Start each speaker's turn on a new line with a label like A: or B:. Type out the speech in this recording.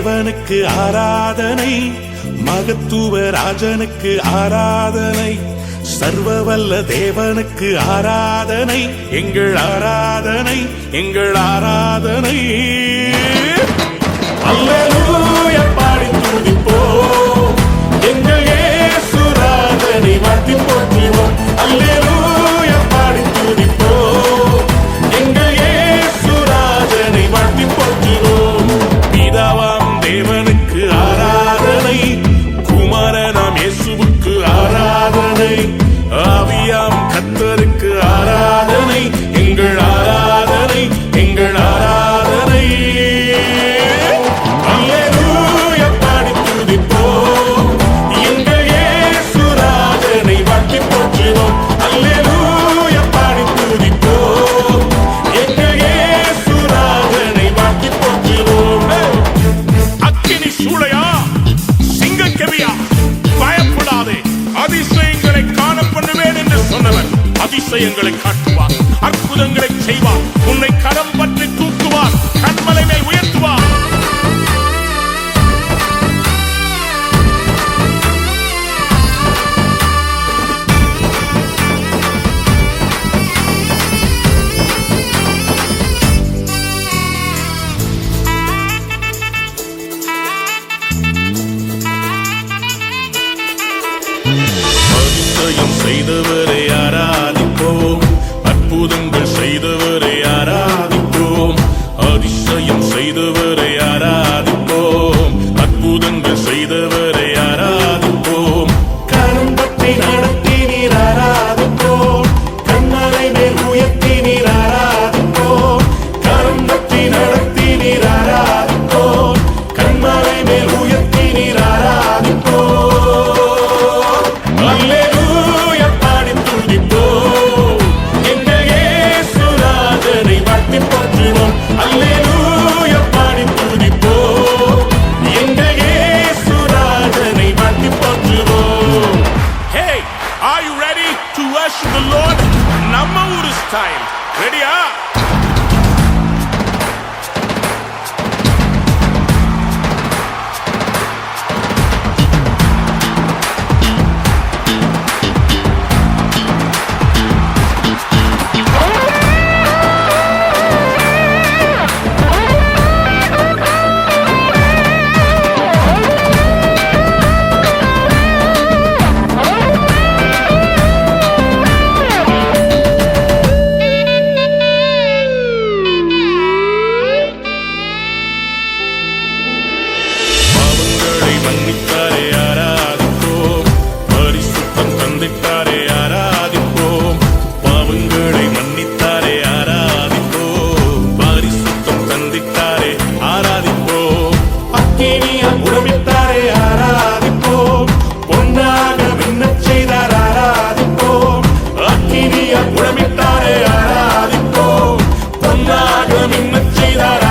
A: தேவனுக்கு ஆராதனை மகத்துவ ராஜனுக்கு ஆராதனை சர்வவல்ல தேவனுக்கு ஆராதனை எங்கள் ஆராதனை எங்கள் ஆராதனை. அதிசயங்களை காட்டுவார் அற்புதங்களை செய்வார் உன்னை கரம் பற்றி தூக்குவார் கண்மலை மேல் உயர்த்துவார். செய்தவரே யாரா ஆராதிப்போம் அற்புதங்கள் செய்தவரை யாரா? time. Ready, huh? மன்னித்தாரே ஆராதிப்போம். பரிசுத்தம் தந்திட்டாரே ஆராதிப்போம். பாவங்களை மன்னித்தாரே ஆராதிப்போம். பரிசுத்தம் தந்திட்டாரே ஆராதிப்போம். அக்கினியா உறவித்தாரே ஆராதிப்போம். ஒன்றாக விண்ண செய்தார் ஆராதிப்போம். அக்கினியா உறவித்தாரே ஆராதிப்போம். ஒன்றாக விண்ண செய்தார்